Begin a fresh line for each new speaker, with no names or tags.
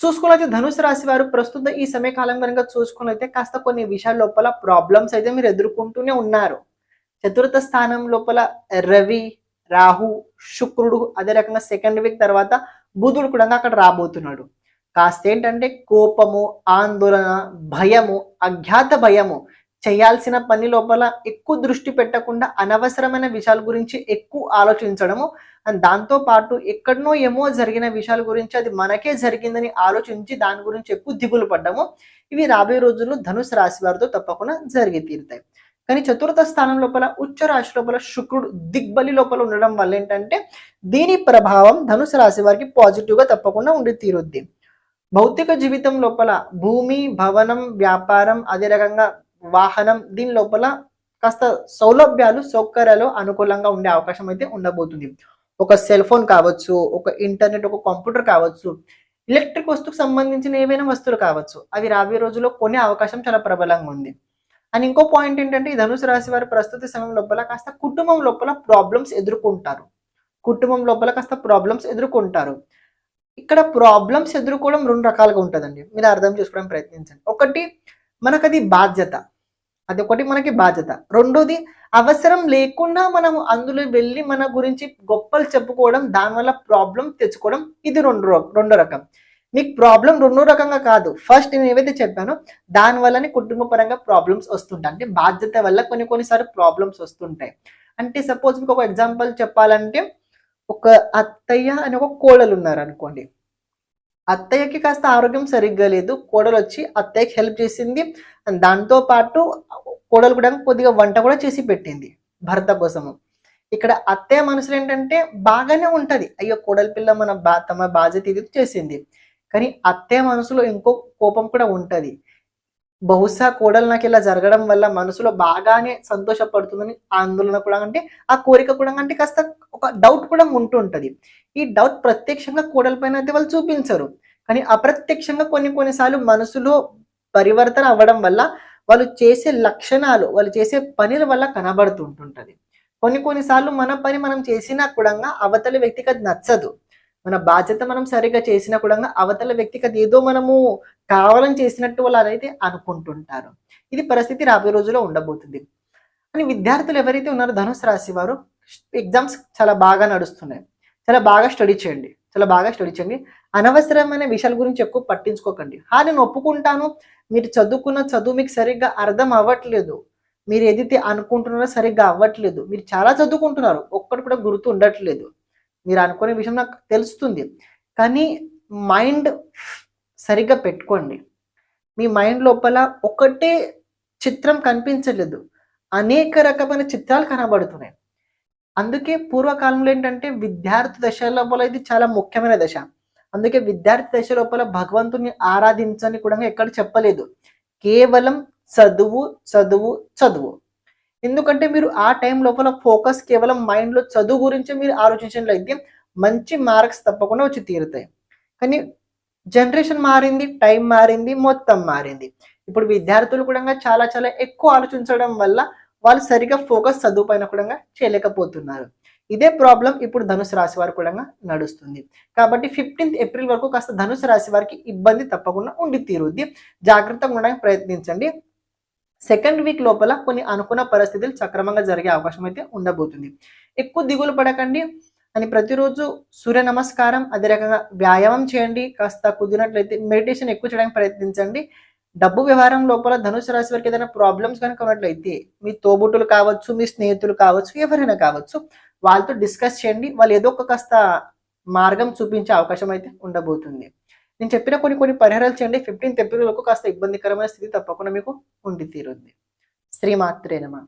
చూసుకున్నైతే ధనుసు రాశి వారు ప్రస్తుతం ఈ సమయకాలం కనుక చూసుకున్నైతే కాస్త కొన్ని విషయాల లోపల ప్రాబ్లమ్స్ అయితే మీరు ఎదుర్కొంటూనే ఉన్నారు. చతుర్థ స్థానం లోపల రవి రాహు శుక్రుడు అదే రకంగా సెకండ్ వీక్ తర్వాత బుధుడు కూడా అక్కడ రాబోతున్నాడు. కాస్త ఏంటంటే కోపము ఆందోళన భయము అజ్ఞాత భయము చేయాల్సిన పని లోపల ఎక్కువ దృష్టి పెట్టకుండా అనవసరమైన విషయాల గురించి ఎక్కువ ఆలోచించడము. అండ్ దాంతో పాటు ఎక్కడనో ఏమో జరిగిన విషయాల గురించి అది మనకే జరిగిందని ఆలోచించి దాని గురించి ఎక్కువ దిగులు పడ్డము. ఇవి రాబోయే రోజుల్లో ధనుసు రాశి వారితో తప్పకుండా జరిగి తీరుతాయి. కానీ చతుర్థ స్థానం లోపల ఉచ్చ రాశి లోపల శుక్రుడు దిగ్బలి లోపల ఉండడం వల్ల ఏంటంటే దీని ప్రభావం ధనుసు రాశి వారికి పాజిటివ్గా తప్పకుండా ఉండి తీరుద్ది. భౌతిక జీవితం లోపల భూమి భవనం వ్యాపారం అదే రకంగా వాహనం దీని లోపల కాస్త సౌలభ్యాలు సౌకర్యాలు అనుకూలంగా ఉండే అవకాశం అయితే ఉండబోతుంది. ఒక సెల్ ఫోన్ కావచ్చు ఒక ఇంటర్నెట్ ఒక కంప్యూటర్ కావచ్చు ఎలక్ట్రిక్ వస్తువుకు సంబంధించిన ఏవైనా వస్తువులు కావచ్చు అవి రాబోయే రోజుల్లో కొనే అవకాశం చాలా ప్రబలంగా ఉంది. అండ్ ఇంకో పాయింట్ ఏంటంటే ఈ ధనుసు రాశి వారి ప్రస్తుత సమయం లోపల కాస్త కుటుంబం లోపల ప్రాబ్లమ్స్ ఎదుర్కొంటారు. కుటుంబం లోపల కాస్త ప్రాబ్లమ్స్ ఎదుర్కొంటారు. ఇక్కడ ప్రాబ్లమ్స్ ఎదుర్కోవడం రెండు రకాలుగా ఉంటుందండి. మీరు అర్థం చేసుకోవడం ప్రయత్నించండి. ఒకటి మనకది అది బాధ్యత. అది ఒకటి మనకి బాధ్యత. రెండోది అవసరం లేకుండా మనం అందులో వెళ్ళి మన గురించి గొప్పలు చెప్పుకోవడం దానివల్ల ప్రాబ్లం తెచ్చుకోవడం ఇది రెండు రో- రెండో రకం. మీకు ప్రాబ్లం రెండో రకంగా కాదు. ఫస్ట్ నేను ఏవైతే చెప్పానో దానివల్లనే కుటుంబ పరంగా ప్రాబ్లమ్స్ వస్తుంటాయి. అంటే బాధ్యత వల్ల కొన్ని కొన్నిసార్లు ప్రాబ్లమ్స్ వస్తుంటాయి. అంటే సపోజ్ మీకు ఒక ఎగ్జాంపుల్ చెప్పాలంటే ఒక అత్తయ్య అని ఒక కోడలు ఉన్నారు అనుకోండి అత్తయ్యకి కాస్త ఆరోగ్యం సరిగ్గా లేదు. కోడలు వచ్చి అత్తయ్యకి హెల్ప్ చేసింది. అండ్ దాంతో పాటు కోడలు కూడా కొద్దిగా వంట కూడా చేసి పెట్టింది భర్త కోసము. ఇక్కడ అత్తయ్య మనసులు ఏంటంటే బాగానే ఉంటది. అయ్యో కోడలి పిల్ల మన బా తమ బాధ్యత ఇది చేసింది. కానీ అత్తయ్య మనసులో ఇంకో కోపం కూడా ఉంటది. బహుశా కోడలు నాకు ఇలా జరగడం వల్ల మనసులో బాగానే సంతోషపడుతుందని ఆందోళన కూడా అంటే ఆ కోరిక కూడా అంటే కాస్త ఒక డౌట్ కూడా ఉంటుంటది. ఈ డౌట్ ప్రత్యక్షంగా కోడల పైన అయితే వాళ్ళు చూపించరు. కానీ అప్రత్యక్షంగా కొన్ని కొన్నిసార్లు మనసులో పరివర్తన అవ్వడం వల్ల వాళ్ళు చేసే లక్షణాలు వాళ్ళు చేసే పనుల వల్ల కనబడుతుంటుంటది. కొన్ని కొన్నిసార్లు మన పని మనం చేసినా కూడా అవతలి వ్యక్తికి అది నచ్చదు. మన బాధ్యత మనం సరిగా చేసినా కూడా అవతల వ్యక్తికి అది ఏదో మనము కావాలని చేసినట్టు వాళ్ళు అదైతే అనుకుంటుంటారు. ఇది పరిస్థితి రాబోయే రోజుల్లో ఉండబోతుంది. అని విద్యార్థులు ఎవరైతే ఉన్నారో ధనుసు రాశి వారు ఎగ్జామ్స్ చాలా బాగా నడుస్తున్నాయి. చాలా బాగా స్టడీ చేయండి. చాలా బాగా స్టడీ చేయండి. అనవసరమైన విషయాల గురించి ఎక్కువ పట్టించుకోకండి. హా నేను ఒప్పుకుంటాను. మీరు చదువుకున్న చదువు మీకు సరిగ్గా అర్థం అవ్వట్లేదు. మీరు ఏదైతే అనుకుంటున్నారో సరిగ్గా అవ్వట్లేదు. మీరు చాలా చదువుకుంటున్నారు. ఒక్కటి కూడా గుర్తు ఉండట్లేదు. మీరు అనుకునే విషయం నాకు తెలుస్తుంది. కానీ మైండ్ సరిగ్గా పెట్టుకోండి. మీ మైండ్ లోపల ఒకటే చిత్రం కనిపించలేదు. అనేక రకమైన చిత్రాలు కనబడుతున్నాయి. అందుకే పూర్వకాలంలో ఏంటంటే విద్యార్థి దశ లోపల ఇది చాలా ముఖ్యమైన దశ. అందుకే విద్యార్థి దశ లోపల భగవంతుని ఆరాధించని కూడా ఎక్కడ చెప్పలేదు. కేవలం చదువు చదువు చదువు. ఎందుకంటే మీరు ఆ టైం లోపల ఫోకస్ కేవలం మైండ్లో చదువు గురించి మీరు ఆలోచించినట్లయితే మంచి మార్క్స్ తప్పకుండా వచ్చి తీరుతాయి. కానీ జనరేషన్ మారింది టైం మారింది మొత్తం మారింది. ఇప్పుడు విద్యార్థులు కూడా చాలా చాలా ఎక్కువ ఆలోచించడం వల్ల వాళ్ళు సరిగా ఫోకస్ చదువు పైన కూడా చేయలేకపోతున్నారు. ఇదే ప్రాబ్లం ఇప్పుడు ధనుసు రాశి వారు కూడా నడుస్తుంది. కాబట్టి ఫిఫ్టీన్త్ ఏప్రిల్ వరకు కాస్త ధనుసు రాశి వారికి ఇబ్బంది తప్పకుండా ఉండి తీరుద్ది. జాగ్రత్తగా ఉండడానికి ప్రయత్నించండి. సెకండ్ వీక్ లోపల కొన్ని అనుకున్న పరిస్థితులు సక్రమంగా జరిగే అవకాశం అయితే ఉండబోతుంది. ఎక్కువ దిగులు పడకండి అని ప్రతిరోజు సూర్య నమస్కారం అదే రకంగా వ్యాయామం చేయండి. కాస్త కుదిరినట్లయితే మెడిటేషన్ ఎక్కువ చేయడానికి ప్రయత్నించండి. డబ్బు వ్యవహారం లోపల ధనుసు రాశి వారికి ఏదైనా ప్రాబ్లమ్స్ కనుక ఉన్నట్లయితే మీ తోబుట్టులు కావచ్చు మీ స్నేహితులు కావచ్చు ఎవరైనా కావచ్చు వాళ్ళతో డిస్కస్ చేయండి. వాళ్ళు ఏదో ఒక కాస్త మార్గం చూపించే అవకాశం అయితే ఉండబోతుంది. నేను చెప్పిన కొన్ని కొన్ని పరిహారాలు చేయండి. ఫిఫ్టీన్త్ ఏప్రిల్ వరకు కాస్త ఇబ్బందికరమైన స్థితి తప్పకుండా మీకు ఉండి తీరుద్ది. శ్రీమాత్రేనమా